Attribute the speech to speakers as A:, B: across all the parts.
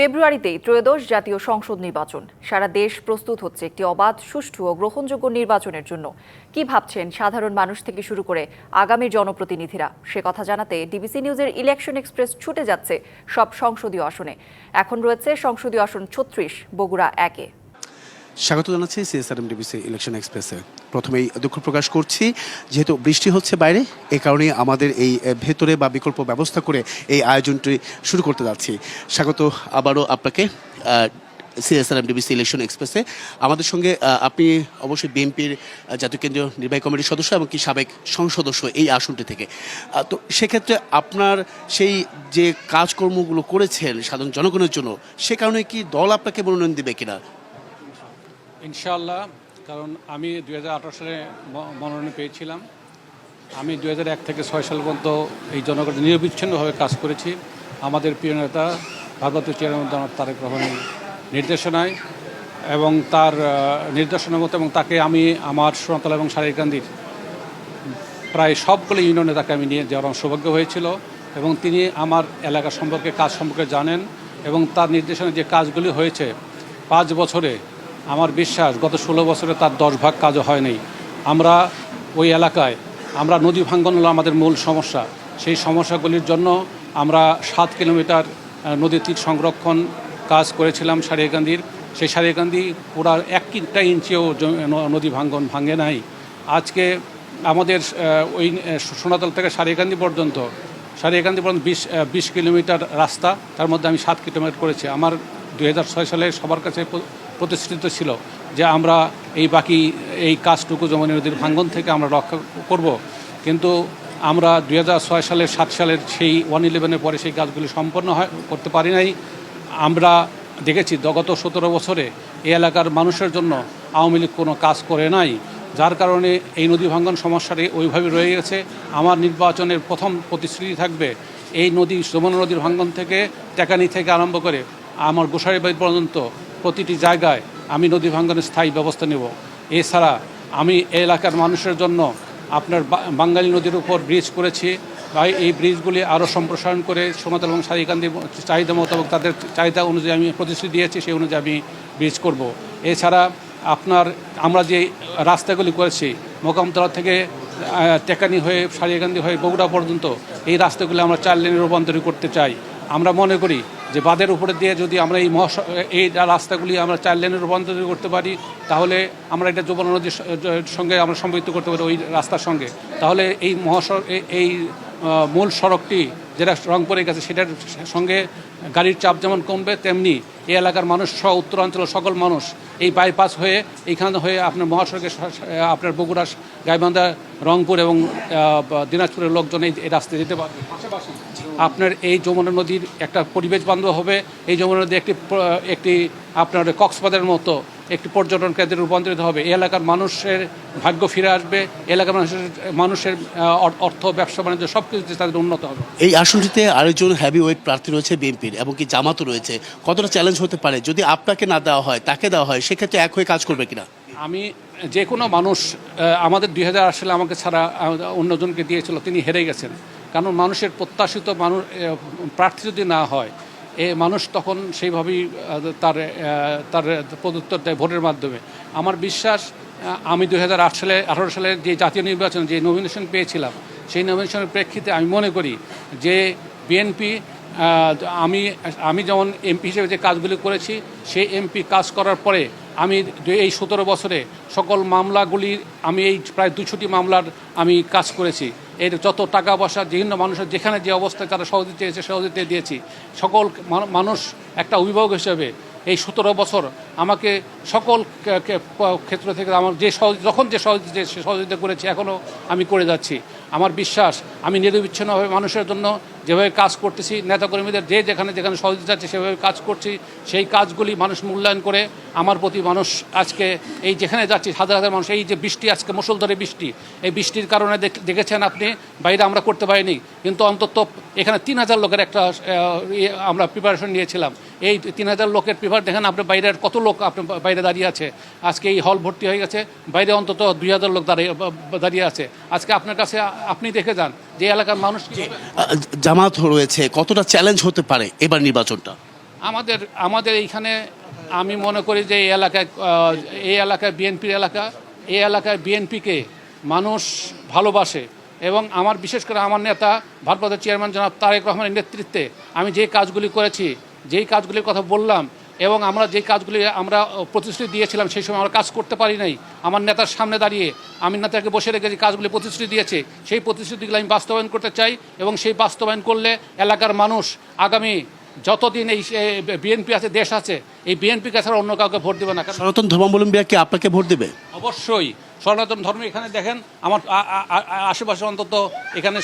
A: ফেব্রুয়ারিতেই ত্রয়োদশ জাতীয় সংসদ নির্বাচন। সারা দেশ প্রস্তুত হচ্ছে একটি অবাধ, সুষ্ঠু ও গ্রহণযোগ্য নির্বাচনের জন্য। কি ভাবছেন সাধারণ মানুষ থেকে শুরু করে আগামী জনপ্রতিনিধিরা? সে কথা জানাতে ডিবিসি নিউজের ইলেকশন এক্সপ্রেস ছুটে যাচ্ছে সব সংসদীয় আসনে। এখন রয়েছে সংসদীয় আসন ছত্রিশ, বগুড়া একে।
B: স্বাগত জানাচ্ছি সিএসআরএম ডিবিসি ইলেকশন এক্সপ্রেসে প্রথমেই দুঃখ প্রকাশ করছি, যেহেতু বৃষ্টি হচ্ছে বাইরে, এ কারণে আমাদের এই ভেতরে বা বিকল্প ব্যবস্থা করে এই আয়োজনটি শুরু করতে যাচ্ছি। স্বাগত আবারও আপনাকে সিএসআরএম ডিবিসি ইলেকশন এক্সপ্রেসে আমাদের সঙ্গে আপনি অবশ্যই বিএনপির জাতীয় কেন্দ্রীয় নির্বাহী কমিটির সদস্য এবং কি সাবেক সংসদস্য এই আসনটি থেকে। তো সেক্ষেত্রে আপনার সেই যে কাজকর্মগুলো করেছেন সাধারণ জনগণের জন্য, সে কারণে কি দল আপনাকে মনোনয়ন দিবে কিনা?
C: ইনশাআল্লাহ কারণ আমি দু হাজার আঠারো সালে মনোনয়ন পেয়েছিলাম। আমি এক থেকে ছয় সাল পর্যন্ত এই জনগণের নিরবিচ্ছিন্নভাবে কাজ করেছি। আমাদের প্রিয় নেতা ভাগত চেয়ারম্যান তারেক রহমানের নির্দেশনায় এবং তার আহ, নির্দেশনা মতো এবং তাকে আমি আমার সোনাতলা এবং সারিকান্দির প্রায় সবগুলো ইউনিয়নে তাকে আমি নিয়ে যাওয়ার সৌভাগ্য হয়েছিল এবং তিনি আমার এলাকা সম্পর্কে কাজ সম্পর্কে জানেন এবং তার নির্দেশনে যে কাজগুলি হয়েছে পাঁচ বছরে আমার বিশ্বাস গত ষোলো বছরে তার দশ ভাগ কাজও হয়নি আমরা ওই এলাকায়, আমরা নদী ভাঙ্গন হলো আমাদের মূল সমস্যা। সেই সমস্যাগুলির জন্য আমরা সাত কিলোমিটার নদী তীর সংরক্ষণ কাজ করেছিলাম সারিয়াকান্দির। সেই সারিয়াকান্দি পুরা একটা ইঞ্চিও নদী ভাঙ্গন ভাঙে নাই। আজকে আমাদের ওই সোনাতল থেকে সারিয়াকান্দি পর্যন্ত সারিয়াকান্দি পর্যন্ত বিশ বিশ কিলোমিটার রাস্তা, তার মধ্যে আমি সাত কিলোমিটার করেছি। আমার দু হাজার ছয় সালে সবার কাছে প- প্রতিষ্ঠিত ছিল যে আমরা এই বাকি, এই কাজটুকু যমুনা নদীর ভাঙ্গন থেকে আমরা রক্ষা করব। কিন্তু আমরা দু ছয় সালের সাত সালের সেই ওয়ান ইলেভেনের পরে সেই কাজগুলি সম্পন্ন হয়, করতে পারি নাই। আমরা দেখেছি গত সতেরো বছরে এই এলাকার মানুষের জন্য আওয়ামী লীগ কোনো কাজ করে নাই। যার কারণে এই নদী ভাঙ্গন সমস্যাটি ওইভাবে রয়ে গেছে। আমার নির্বাচনের প্রথম প্রতিশ্রুতি থাকবে এই নদী, যমুনা নদীর ভাঙ্গন থেকে টেকানি থেকে আরম্ভ করে আমার গোসারি বাড়ি পর্যন্ত প্রতিটি জায়গায় আমি নদী ভাঙ্গনের স্থায়ী ব্যবস্থা নেব। এছাড়া আমি এলাকার মানুষের জন্য আপনার বাঙালি নদীর উপর ব্রিজ করেছি। তাই এই ব্রিজগুলি আরও সম্প্রসারণ করে সোনাতল এবং সারিকান্দি চাহিদা মোতাবেক তাদের চাহিদা অনুযায়ী আমি প্রতিশ্রুতি দিয়েছি, সেই অনুযায়ী আমি ব্রিজ করব। এছাড়া আপনার আমরা যে রাস্তাগুলি করেছি, মোকামতলা থেকে টেকানি হয়ে সারিয়াকান্দি হয়ে বগুড়া পর্যন্ত এই রাস্তাগুলি আমরা চার লেনে রূপান্তরিত করতে চাই। আমরা মনে করি যে বাঁধের উপরে দিয়ে যদি আমরা এই মহাস, এই রাস্তাগুলি আমরা চার লেনে রূপান্তরিত করতে পারি, তাহলে আমরা এটা যমুনা নদীর সঙ্গে আমরা সম্পৃক্ত করতে পারি ওই রাস্তার সঙ্গে। তাহলে এই মহাসড়ক এই- মূল সড়কটি যেটা রংপুরে গেছে সেটার সঙ্গে গাড়ির চাপ যেমন কমবে, তেমনি এই এলাকার মানুষ সহ উত্তরাঞ্চলের সকল মানুষ এই বাইপাস হয়ে এইখানে হয়ে আপনার মহাসড়কে আপনার বগুড়া গাইবান্ধা, রংপুর এবং দিনাজপুরের লোকজন এই এই রাস্তায় যেতে পারবে। পাশাপাশি আপনার এই যমুনা নদীর একটা পরিবেশ বান্ধব হবে। এই যমুনা নদী একটি একটি আপনার কক্সবাজারের মতো একটি পর্যটন কেন্দ্রে রূপান্তরিত হবে। এই এলাকার মানুষের ভাগ্য ফিরে আসবে। এলাকার মানুষের মানুষের অর্থ ব্যবসা বাণিজ্য সব কিছুতে তাদের উন্নত হবে।
B: এই আসনটিতে আরেকজন হ্যাভি ওয়েট প্রার্থী রয়েছে বিএনপির এবং কি জামাতও রয়েছে। কতটা চ্যালেঞ্জ হতে পারে? যদি আপনাকে না দেওয়া হয় তাকে দেওয়া হয় সেক্ষেত্রে এক হয়ে কাজ করবে কিনা?
C: আমি যে কোনো মানুষ আমাদের দুই হাজার আট সালে আমাকে ছাড়া অন্যজনকে দিয়েছিল তিনি হেরে গেছেন। কারণ মানুষের প্রত্যাশিত মানুষ প্রার্থী যদি না হয়, এ মানুষ তখন সেইভাবেই তার তার প্রদত্তর দেয় ভোটের মাধ্যমে। আমার বিশ্বাস আমি দু হাজার আট সালে, আঠারো সালে যে জাতীয় নির্বাচন, যে নমিনেশন পেয়েছিলাম, সেই নমিনেশনের প্রেক্ষিতে আমি মনে করি যে বিএনপি আমি আমি যেমন এমপি হিসেবে যে কাজগুলি করেছি, সেই এমপি কাজ করার পরে আমি এই সতেরো বছরে সকল মামলাগুলি, আমি এই প্রায় দুশোটি মামলার আমি কাজ করেছি। এর যত টাকা পয়সা, বিভিন্ন মানুষের যেখানে যে অবস্থায় তারা সহজে চেয়েছে, সহজে দিয়েছি। সকল মানুষ একটা অভিভাবক হিসেবে এই সতেরো বছর আমাকে সকল ক্ষেত্র থেকে আমার যে সহজ, যখন যে সহযোগিতা সহযোগিতা করেছি, এখনও আমি করে যাচ্ছি। আমার বিশ্বাস, আমি নিরবিচ্ছিন্নভাবে মানুষের জন্য যেভাবে কাজ করতেছি, নেতাকর্মীদের যে যেখানে যেখানে সহযোগিতা আছে, সেভাবে কাজ করছি। সেই কাজগুলি মানুষ মূল্যায়ন করে, আমার প্রতি মানুষ আজকে এই যেখানে যাচ্ছি, হাজার হাজার মানুষ, এই যে বৃষ্টি, আজকে মুসলধারে বৃষ্টি, এই বৃষ্টির কারণে দেখ- দেখেছেন আপনি, বাইরে আমরা করতে পারিনি। কিন্তু অন্তত এখানে তিন হাজার লোকের একটা ইয়ে আমরা প্রিপারেশন নিয়েছিলাম। এই তিন হাজার লোকের প্রিপার দেখেন আপনি বাইরের কত লোক আপনি বাইরে দাঁড়িয়ে আছে। আজকে এই হল ভর্তি হয়ে গেছে, বাইরে অন্তত দুই হাজার লোক দাঁড়িয়ে দাঁড়িয়ে আছে। আজকে আপনার কাছে, আপনি দেখে যান যে এলাকার মানুষ
B: জামাত রয়েছে কতটা চ্যালেঞ্জ হতে পারে এবার নির্বাচনটা?
C: আমাদের আমাদের এইখানে আমি মনে করি যে এই এলাকায় এই এলাকায় বিএনপির এলাকা এই এলাকায় বিএনপিকে মানুষ ভালোবাসে। এবং আমার বিশেষ করে আমার নেতা ভারপ্রাপ্ত চেয়ারম্যান জনাব তারেক রহমানের নেতৃত্বে আমি যে কাজগুলি করেছি যেই কাজগুলির কথা বললাম এবং আমরা যে কাজগুলি আমরা প্রতিশ্রুতি দিয়েছিলাম সেই সময় আমরা কাজ করতে পারি নাই। আমার নেতার সামনে দাঁড়িয়ে আমি নেতাকে বসে রেখে যে কাজগুলি প্রতিশ্রুতি দিয়েছে সেই প্রতিশ্রুতিগুলো আমি বাস্তবায়ন করতে চাই এবং সেই বাস্তবায়ন করলে এলাকার মানুষ আগামী যতদিন এই বিএনপি আছে দেশ আছে এই বিএনপি ছাড়া অন্য কাউকে ভোট দেবে না।
B: সনাতন ধর্মাবলম্বীরা কি আপনাকে ভোট দেবে?
C: অবশ্যই। সনাতন ধর্ম এখানে দেখেন, আমার আশেপাশে অন্তত এখানে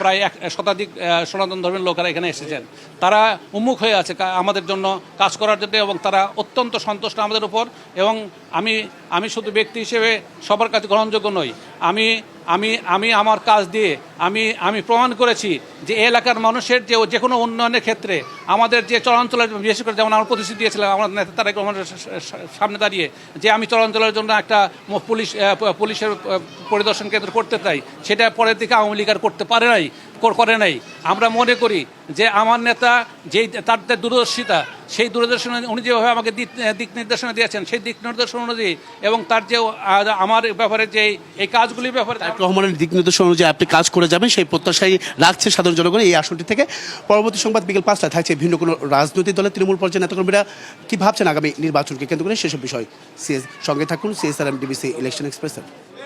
C: প্রায় এক শতাধিক সনাতন ধর্মের লোকেরা এখানে এসেছেন। তারা উন্মুখ হয়ে আছে আমাদের জন্য কাজ করার জন্য এবং তারা অত্যন্ত সন্তুষ্ট আমাদের উপর এবং আমি আমি শুধু ব্যক্তি হিসেবে সবার কাছে গ্রহণযোগ্য নই আমি আমি আমি আমার কাজ দিয়ে, আমি আমি প্রমাণ করেছি যে এলাকার মানুষের যে যে কোনো উন্নয়নের ক্ষেত্রে আমাদের যে চলাঞ্চলের বিশেষ করে যেমন আমার প্রতিশ্রুতি দিয়েছিলাম আমার নেতা তারেক রহমানের সামনে দাঁড়িয়ে যে আমি চলাঞ্চলের জন্য একটা পুলিশ পুলিশের পরিদর্শন কেন্দ্র করতে চাই, সেটা পরের দিকে আওয়ামী লীগ আর করতে পারে নাই। কর- নাই। আমরা মনে করি যে আমার নেতা যেই তার যে দূরদর্শিতা, সেই দূরদর্শন উনি যেভাবে আমাকে দিক নির্দেশনা দিয়েছেন, সেই দিক নির্দেশনা অনুযায়ী এবং তার যে আমার ব্যাপারে যে এই কাজগুলির ব্যাপারে
B: রহমানের দিক নির্দেশনা অনুযায়ী আপনি কাজ করে যাবেন, সেই প্রত্যাশাই রাখছে সাধারণ জনগণ এই আসনটি থেকে। পরবর্তী সংবাদ বিকেল পাঁচটায় থাকছে ভিন্ন কোনো রাজনৈতিক দলের তৃণমূল পর্যায়ে নেতাকর্মীরা কি ভাবছেন আগামী নির্বাচনকে কেন্দ্র করে, সেসব বিষয় সিএস সঙ্গে থাকুন, সিএসআরএম, ডিবিসি, ইলেকশন এক্সপ্রেসের